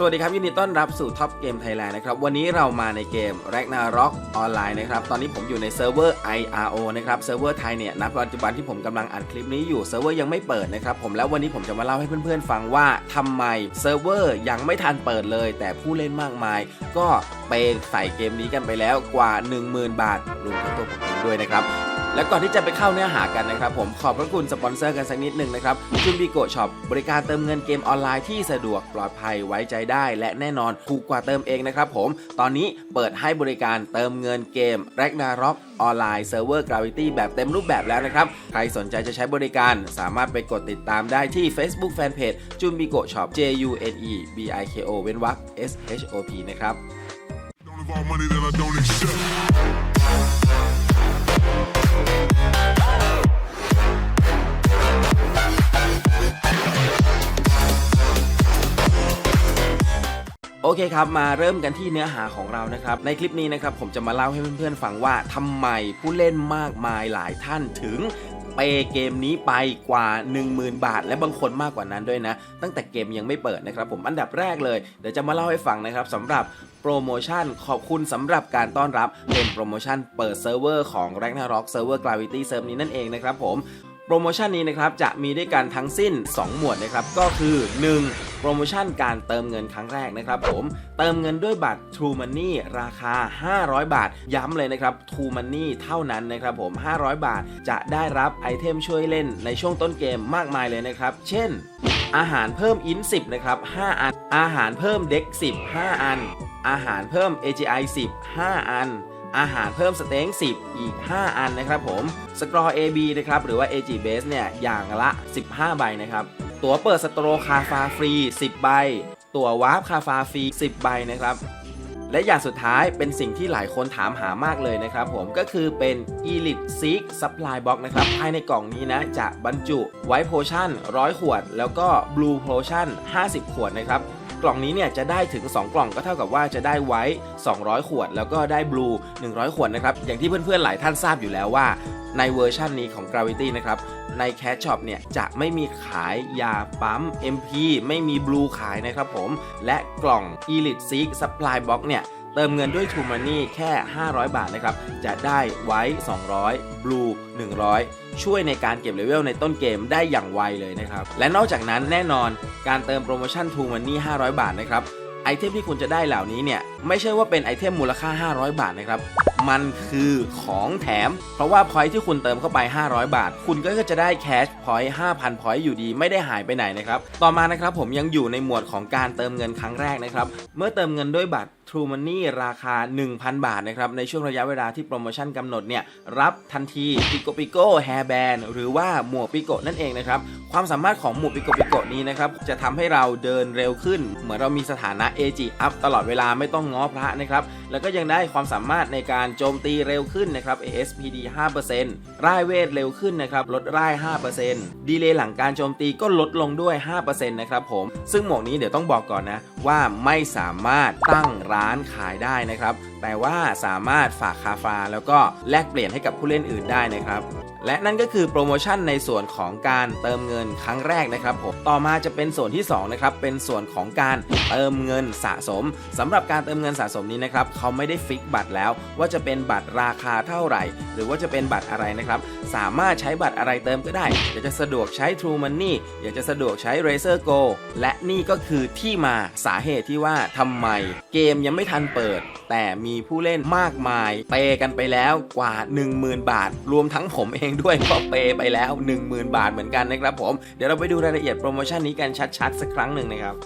สวัสดีครับ ยินดีต้อนรับสู่ท็อปเกมไทยแลนด์นะครับ วันนี้เรามาในเกม Ragnarok ออนไลน์นะครับ ตอนนี้ผมอยู่ในเซิร์ฟเวอร์ IRO นะครับเซิร์ฟเวอร์ไทยเนี่ยณปัจจุบันที่ผมกำลังอัดคลิปนี้อยู่เซิร์ฟเวอร์ยังไม่เปิดนะครับผมแล้ววันนี้ผมจะมาเล่าให้เพื่อนๆ ฟังว่าทำไมเซิร์ฟเวอร์ยังไม่ทันเปิดเลย แต่ผู้เล่นมากมาย ก็เปใส่เกมนี้กันไปแล้วกว่า 10,000 บาทรวมทั้งตัวผมเองด้วยนะครับ และก่อนที่จะไปเข้าเนื้อหากันนะครับผมขอบพระคุณสปอนเซอร์กันสักนิดหนึ่งนะครับจุนบิโกช็อปบริการเติมเงินเกมออนไลน์ที่สะดวกปลอดภัยไว้ใจได้ และแน่นอนถูกกว่าเติมเองนะครับผมตอนนี้เปิดให้บริการเติมเงินเกม Ragnarok อออนไลน์เซิร์ฟเวอร์ Gravity แบบเต็มรูปแบบแล้วนะครับ ใครสนใจจะใช้บริการสามารถไปกดติดตามได้ที่ Facebook Fanpage จุนบิโกช็อป J U N E B I K O เว้นวรรค S H O P นะครับ โอเคครับ มาเริ่มกันที่เนื้อหาของเรานะครับ ในคลิปนี้นะครับผมจะมาเล่าให้เพื่อนๆฟังว่าทำไมผู้เล่นมากมายหลายท่านถึงเปเกมนี้ไปกว่า 10,000 บาท และบางคนมากกว่านั้นด้วยนะ ตั้งแต่เกมยังไม่เปิดนะครับผมอันดับแรกเลยเดี๋ยวจะมาเล่าให้ฟังนะครับสำหรับโปรโมชั่นขอบคุณสำหรับการต้อนรับเป็นโปรโมชั่นเปิดเซิร์ฟเวอร์ของ Ragnarok Server Gravity Serve นี้นั่นเองนะครับผม โปรโมชั่นนี้นะครับจะมีด้วยกันทั้งสิ้น 2 หมวดนะครับก็คือ 1. โปรโมชั่นการเติมเงินครั้งแรกนะครับผมเติมเงินด้วยบัตร True Money ราคา 500 บาท ย้ำเลยนะครับ True Money เท่านั้นนะครับผม 500 บาทจะได้รับไอเทมช่วยเล่นในช่วงต้นเกมมากมายเลยนะครับ เช่น อาหารเพิ่มอิน10 นะครับ 5 อัน อาหารเพิ่มเด็ก10 5 อัน อาหารเพิ่ม AGI 10 5 อัน อาหารเพิ่มสเต็ง10 อีก 5 อันนะครับผมสกรอ AB นะครับหรือว่า AG Base เนี่ยอย่างละ 15 ใบนะครับ ตั๋วเปิดสโตรคาฟาฟรี 10 ใบ ตั๋ววาร์ปคาฟาฟรี 10 ใบนะครับ และอย่างสุดท้ายเป็นสิ่งที่หลายคนถามหามากเลยนะครับผมก็คือเป็น Elite Seek Supply Box นะครับ ภายในกล่องนี้นะ จะบรรจุไวท์โพชั่น 100 ขวด แล้วก็ Blue Potion 50 ขวดนะครับ กล่องนี้เนี่ยจะได้ถึง 2 กล่องก็เท่ากับว่าจะได้ไว้ 200 ขวด แล้วก็ได้บลู100 ขวดนะครับ อย่างที่เพื่อนๆหลายท่านทราบอยู่แล้วว่า ในเวอร์ชันนี้ของ Gravity นะครับในแคชช OP เนี่ยจะไม่มีขายยาปั๊ม MP ไม่มีบลูขายนะครับผม และกล่อง Elite Seek Supply Box เนี่ย เติมเงินด้วย True Money แค่ 500 บาทนะครับ จะได้ไว้ 200 Blue 100 ช่วยในการเก็บเลเวลในต้นเกมได้อย่างไวเลยนะครับ และนอกจากนั้นแน่นอนการเติมโปรโมชั่น True Money 500 บาทนะครับไอเทมที่คุณจะได้เหล่านี้เนี่ยไม่ใช่ว่าเป็นไอเทมมูลค่า 500 บาทนะครับมันคือของแถม เพราะว่าพอยที่คุณเติมเข้าไป 500 บาท คุณก็จะได้แคชพอยต์5,000พอยต์อยู่ดีไม่ได้หายไปไหนนะครับต่อมานะครับผมยังอยู่ในหมวดของการเติมเงินครั้งแรกนะครับเมื่อเติมเงินด้วยบัตร True Money ราคา 1,000 บาทนะครับในช่วงระยะเวลาที่โปรโมชั่นกำหนดเนี่ยรับทันทีปิโกปิโก้แฮร์แบนหรือว่าหมวกปิโกนั่นเองนะครับความสามารถของหมวกปิโกปิโกนี้นะครับจะทำให้เราเดินเร็วขึ้น เหมือนเรามีสถานะ AG up ตลอดเวลาไม่ต้องง้อพระนะครับแล้วก็ยังได้ความสามารถในการโจมตีเร็วขึ้นนะครับ ASPD 5%ร่ายเวทเร็วขึ้นนะครับ ลดร่าย 5%ดีเลย์หลังการโจมตีก็ลดลงด้วย 5%นะครับผม ซึ่งหมวกนี้เดี๋ยวต้องบอกก่อนนะ ว่าไม่สามารถตั้งร้านขายได้นะครับ แต่ว่าสามารถฝากคาฟา แล้วก็แลกเปลี่ยนให้กับผู้เล่นอื่นได้นะครับและนั่นก็คือโปรโมชั่นในส่วนของการเติมเงินครั้งแรกนะครับผมต่อมาจะเป็นส่วนที่2นะครับเป็นส่วนของการเติมเงินสะสมสำหรับการเติมเงินสะสมนี้นะครับเขาไม่ได้ฟิกบัตรแล้ว ว่าจะเป็นบัตรราคาเท่าไหร่ หรือว่าจะเป็นบัตรอะไรนะครับสามารถใช้บัตรอะไรเติมก็ได้อยากจะสะดวกใช้ True Money อยากจะสะดวกใช้ Razer Go และนี่ก็คือที่มาสาเหตุที่ว่าทำไม เกมยังไม่ทันเปิด แต่มีผู้เล่นมากมายเปย์กันไปแล้วกว่า 10,000 บาท รวมทั้งผมเองด้วยก็เปย์ไปแล้ว 10,000 บาทเหมือนกันนะครับผม เดี๋ยวเราไปดูรายละเอียดโปรโมชั่นนี้กันชัดๆ สักครั้งหนึ่งนะครับ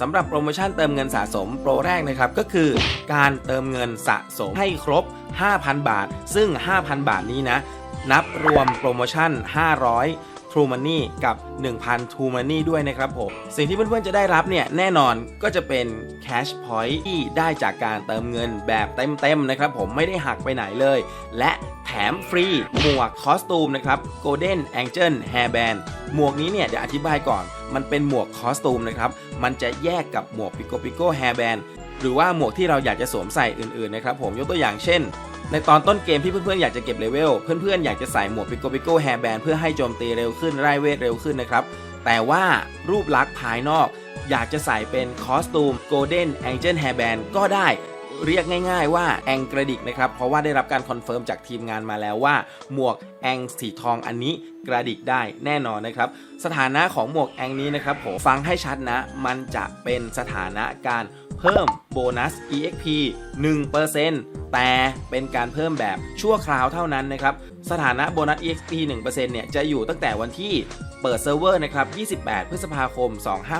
สำหรับโปรโมชั่นเติมเงินสะสมโปรแรกนะครับก็คือการเติมเงินสะสมให้ครบ 5,000 บาท ซึ่ง 5,000 บาทนี้นะ นับรวมโปรโมชั่น 500 True Money กับ 1,000 True Money ด้วยนะครับผม สิ่งที่เพื่อนๆจะได้รับเนี่ยแน่นอนก็จะเป็น Cash Point ที่ได้จากการเติมเงินแบบเต็มๆนะครับผมไม่ได้หักไปไหนเลย และแถมฟรี หมวกคอสตูมนะครับ Golden Angel Hairband หมวกนี้เนี่ยเดี๋ยวอธิบายก่อน มันเป็นหมวกคอสตูมนะครับ มันจะแยกกับหมวก Pico Pico Hairband หรือว่าหมวกที่เราอยากจะสวมใส่อื่นๆนะครับผมยกตัวอย่างเช่น ในตอนต้นเกมที่เพื่อนๆอยากจะเก็บเลเวล เพื่อนๆอยากจะใส่หมวกปิโกปิโกแฮร์แบนเพื่อให้โจมตีเร็วขึ้นไล่เวทเร็วขึ้นนะครับ แต่ว่ารูปลักษณ์ภายนอก อยากจะใส่เป็นคอสตูมโกลเด้นแองเจิลแฮร์แบนก็ได้ เรียกง่าย ๆ ว่าแองกระดิกนะครับ เพราะว่าได้รับการคอนเฟิร์มจากทีมงานมาแล้วว่า หมวกแองสีทองอันนี้กระดิกได้แน่นอนนะครับ สถานะของหมวกแองนี้นะครับผมฟังให้ชัดนะ มันจะเป็นสถานะการเพิ่มโบนัส EXP 1%แต่เป็นการเพิ่มแบบชั่วคราวเท่านั้นนะครับ สถานะโบนัส EXP 1%เนี่ยจะอยู่ตั้งแต่วันที่ เปิดเซิร์ฟเวอร์นะครับ 28 พฤษภาคม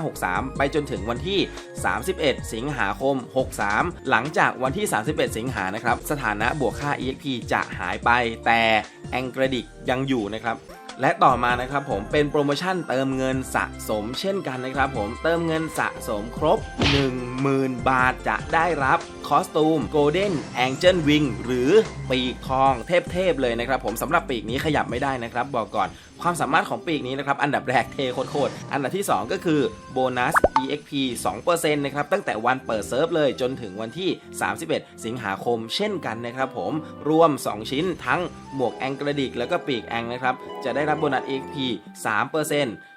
2563 ไปจนถึงวันที่ 31 สิงหาคม 63 หลังจากวันที่ 31 สิงหานะครับ สถานะบวกค่า EXP จะหายไป แต่แองกระดิกยังอยู่นะครับและต่อมานะครับผมเป็นโปรโมชั่นเติมเงินสะสมเช่นกันนะครับผมเติมเงินสะสมครบ 10,000 บาทจะได้รับคอสตูม Golden Angel Wing หรือปีกทองเทพๆเลยนะครับผมสำหรับปีกนี้ขยับไม่ได้นะครับ บอกก่อน ความสามารถของปีกนี้นะครับ อันดับแรกเทโคตรอันดับที่ 2 ก็คือโบนัส EXP 2%นะครับ ตั้งแต่วันเปิดเซิร์ฟเลยจนถึงวันที่ 31 สิงหาคมเช่นกันนะครับผมรวม 2 ชิ้นทั้งหมวกแองกระดิกแล้วก็ปีกแองนะครับ จะได้รับโบนัส EXP 3%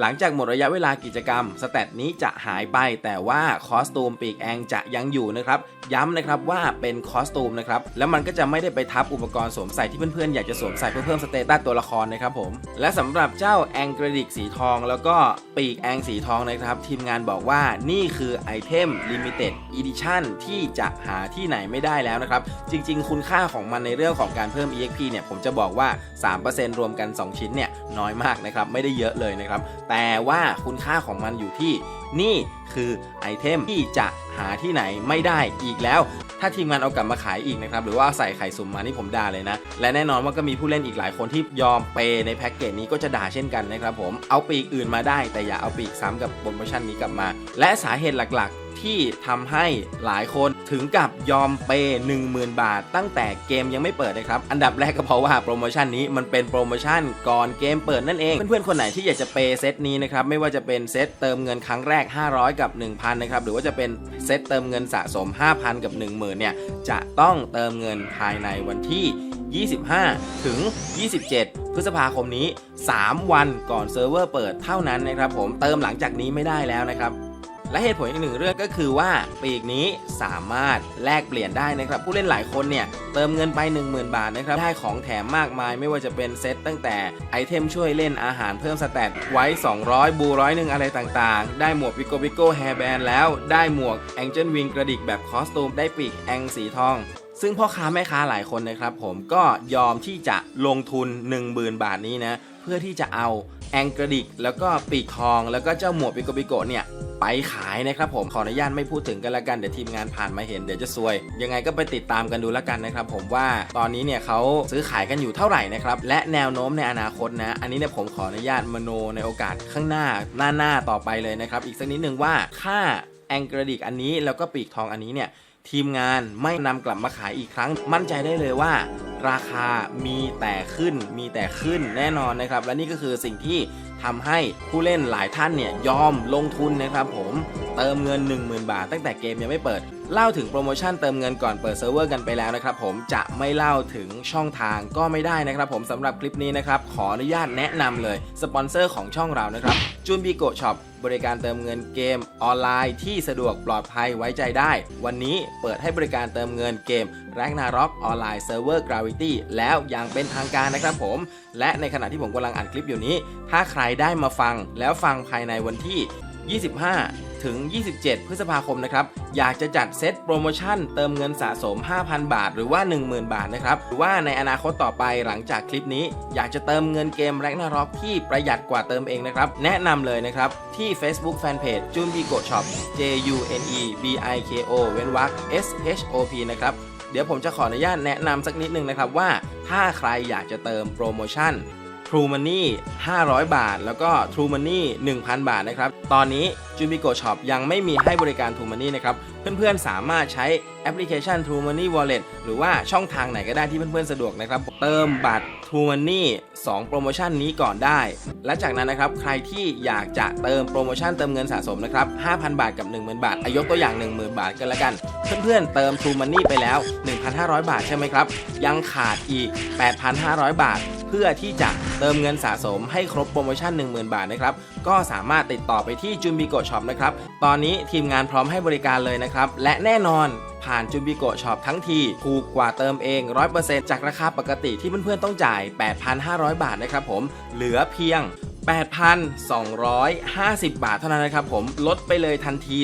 หลังจากหมดระยะเวลากิจกรรม สแตทนี้จะหายไป แต่ว่าคอสตูมปีกแองจะยังอยู่นะครับ ย้ำนะครับว่าเป็นคอสตูมนะครับ แล้วมันก็จะไม่ได้ไปทับอุปกรณ์สวมใส่ที่เพื่อนๆ อยากจะสวมใส่เพื่อเพิ่มสเตตัสตัวละครนะครับผม และสำหรับเจ้าแองกระดิกสีทอง แล้วก็ปีกแองสีทองนะครับ ทีมงานบอกว่านี่คือไอเทม Limited Edition ที่จะหาที่ไหนไม่ได้แล้วนะครับ จริง ๆ คุณค่าของมันในเรื่องของการเพิ่ม EXP เนี่ยผมจะบอกว่า 3%รวมกัน 2 ชิ้นเนี่ยน้อยมากนะครับไม่ได้เยอะเลยนะครับแต่ว่าคุณค่าของมันอยู่ที่นี่คือไอเทมที่จะหาที่ไหนไม่ได้อีกแล้ว ถ้าทีมงานเอากลับมาขายอีกนะครับ หรือว่าใส่ไข่สุ่มมานี่ผมด่าเลยนะ และแน่นอนว่าก็มีผู้เล่นอีกหลายคนที่ยอมเปในแพ็กเกจนี้ก็จะด่าเช่นกันนะครับผม เอาปีกอื่นมาได้ แต่อย่าเอาปีกซ้ำกับโปรโมชั่นนี้กลับมา และสาเหตุหลักๆ ที่ทำให้หลายคนถึงกับยอมเปย์10,000 บาท ตั้งแต่เกมยังไม่เปิดนะครับ อันดับแรกก็เพราะว่าโปรโมชั่นนี้มันเป็นโปรโมชั่นก่อนเกมเปิดนั่นเอง เพื่อนๆ คนไหนที่อยากจะเปย์เซตนี้นะครับ ไม่ว่าจะเป็นเซตเติมเงินครั้งแรก 500 กับ 1,000 นะครับ หรือว่าจะเป็นเซตเติมเงินสะสม 5,000 กับ 10,000 เนี่ย จะต้องเติมเงินภายในวันที่ 25 ถึง 27 พฤษภาคมนี้ 3 วันก่อนเซิร์ฟเวอร์เปิดเท่านั้นนะครับผมเติมหลังจากนี้ไม่ได้แล้วนะครับ และเหตุผลอีกหนึ่งเรื่องก็คือว่าปีกนี้สามารถแลกเปลี่ยนได้นะครับ ผู้เล่นหลายคนเนี่ยเติมเงินไป 10,000 บาทนะครับได้ของแถมมากมาย ไม่ว่าจะเป็นเซตตั้งแต่ไอเทมช่วยเล่นอาหารเพิ่มสแตทไว้ 200 บูร้อยหนึ่งอะไรต่างๆ ได้หมวกวิโกวิโก้แฮร์แบนแล้ว ได้หมวกแองเจิลวิงกระดิกแบบคอสตูม ได้ปีกแองสีทองซึ่งพ่อค้าแม่ค้าหลายคนนะครับผมก็ยอมที่จะลงทุน 10,000 บาทนี้นะ เพื่อที่จะเอา แองกระดิกแล้วก็ปีกทอง แล้วก็เจ้าหมวกปิโกปิโกเนี่ยไปขายนะครับผม ขออนุญาตไม่พูดถึงกันละกันเดี๋ยวทีมงานผ่านมาเห็นเดี๋ยวจะซวย ยังไงก็ไปติดตามกันดูละกันนะครับผมว่าตอนนี้เนี่ยเขาซื้อขายกันอยู่เท่าไหร่นะครับและแนวโน้มในอนาคตนะ อันนี้เนี่ยผมขออนุญาตมโนในโอกาสข้างหน้าหน้าหน้าต่อไปเลยนะครับอีกสักนิดนึงว่าค่าแองกระดิกอันนี้แล้วก็ปีกทองอันนี้เนี่ย ทีมงานไม่นำกลับมาขายอีกครั้ง มั่นใจได้เลยว่า ราคามีแต่ขึ้นมีแต่ขึ้นแน่นอนนะครับ และนี่ก็คือสิ่งที่ทำให้ผู้เล่นหลายท่านเนี่ยยอมลงทุนนะครับผมเติมเงิน 10,000 บาท ตั้งแต่เกมยังไม่เปิด เล่าถึงโปรโมชั่นเติมเงินก่อนเปิดเซิร์ฟเวอร์กันไปแล้วนะครับผมจะไม่เล่าถึงช่องทางก็ไม่ได้นะครับผมสำหรับคลิปนี้นะครับขออนุญาตแนะนำเลยสปอนเซอร์ของช่องเรานะครับจูนบีโกช็อปบริการเติมเงินเกมออนไลน์ที่สะดวกปลอดภัยไว้ใจได้ วันนี้เปิดให้บริการเติมเงินเกม r a g n a r o k อออนไลน์เซิร์ฟเวอร์ Gravity แล้วอย่างเป็นทางการนะครับผม และในขณะที่ผมกำลังอัดคลิปอยู่นี้ ถ้าใครได้มาฟังแล้วฟังภายในวันที่ 25 ถึง 27 พฤษภาคมนะครับ อยากจะจัดเซตโปรโมชั่นเติมเงินสะสม 5,000 บาท หรือว่า 10,000 บาทนะครับ หรือว่าในอนาคตต่อไปหลังจากคลิปนี้ อยากจะเติมเงินเกมแร็กนาร็อกที่ประหยัดกว่าเติมเองนะครับ แนะนำเลยนะครับ ที่ Facebook Fanpage จูนบีโกช็อป J U N E B I K O เว้นวรรค S H O P นะครับเดี๋ยวผมจะขออนุญาตแนะนำสักนิดนึงนะครับว่าถ้าใครอยากจะเติมโปรโมชั่น True Money 500 บาท แล้วก็ True Money 1,000 บาทนะครับ ตอนนี้ j u m i g o Shop ยังไม่มีให้บริการ True Money นะครับ เพื่อนๆ สามารถใช้แอปพลิเคชัน True Money Wallet หรือว่าช่องทางไหนก็ได้ที่เพื่อนๆ สะดวกนะครับ เติมบัตร True Money 2 โปรโมชั่นนี้ก่อนได้ และจากนั้นนะครับ ใครที่อยากจะเติมโปรโมชั่นเติมเงินสะสมนะครับ 5,000 บาทกับ 10,000 บาทอายกตัวอย่าง 10,000 บาทกันละกัน เพื่อนๆ เติม True Money ไปแล้ว 1,500 บาทใช่ไหมครับ ยังขาดอีก 8,500 บาท เพื่อที่จะเติมเงินสะสมให้ครบโปรโมชั่น 10,000 บาทนะครับ ก็สามารถติดต่อไปที่จุนบิโกช็อปนะครับ ตอนนี้ทีมงานพร้อมให้บริการเลยนะครับ และแน่นอนผ่านจุนบิโกช็อปทั้งทีถูกกว่าเติมเอง 100%จากราคาปกติที่เพื่อนๆต้องจ่าย 8,500 บาทนะครับผม เหลือเพียง 8,250 บาทเท่านั้นนะครับผมลดไปเลยทันที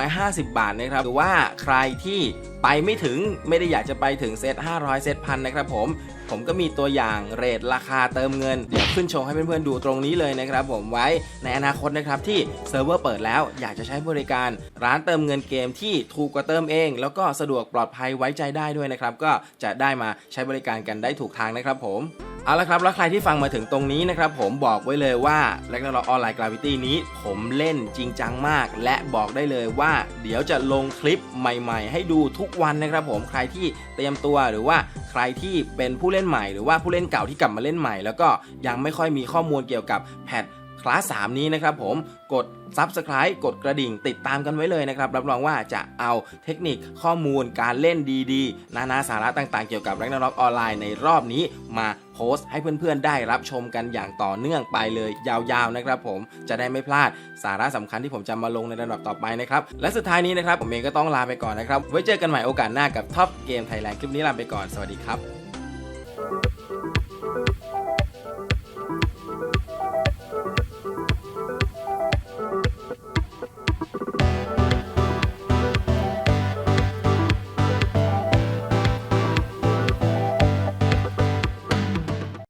250 บาทนะครับหรือว่าใครที่ไปไม่ถึงไม่ได้อยากจะไปถึงเซต500 เซตพันนะครับผมผมก็มีตัวอย่างเรทราคาเติมเงิน เดี๋ยวขึ้นโชว์ให้เพื่อนๆดูตรงนี้เลยนะครับผมไว้ในอนาคตนะครับที่เซิร์ฟเวอร์เปิดแล้วอยากจะใช้บริการ ร้านเติมเงินเกมที่ถูกกว่าเติมเอง แล้วก็สะดวกปลอดภัยไว้ใจได้ด้วยนะครับก็จะได้มาใช้บริการกันได้ถูกทางนะครับผม เอาละครับ แล้วใครที่ฟังมาถึงตรงนี้นะครับ ผมบอกไว้เลยว่า r a g n a r o k Online Gravity นี้ ผมเล่นจริงจังมาก และบอกได้เลยว่า เดี๋ยวจะลงคลิปใหม่ๆ ให้ดูทุกวันนะครับ ผมใครที่เตรียมตัวหรือว่าใครที่เป็นผู้เล่นใหม่ หรือว่าผู้เล่นเก่าที่กลับมาเล่นใหม่ แล้วก็ยังไม่ค่อยมีข้อมูลเกี่ยวกับแพท คลาส3นี้นะครับผมกด Subscribe กดกระดิ่งติดตามกันไว้เลยนะครับ รับรองว่าจะเอาเทคนิคข้อมูลการเล่นดีๆ นานาสาระต่างๆ เกี่ยวกับ Ragnarok ออนไลน์ในรอบนี้มาโพสต์ให้เพื่อนๆ ได้รับชมกันอย่างต่อเนื่องไปเลย ยาวๆนะครับผมจะได้ไม่พลาดสาระสำคัญที่ผมจะมาลงในระดับต่อไปนะครับ และสุดท้ายนี้นะครับ ผมเองก็ต้องลาไปก่อนนะครับ ไว้เจอกันใหม่โอกาสหน้ากับท็อปเกมไทยแลนด์คลิปนี้ลาไปก่อนสวัสดีครับ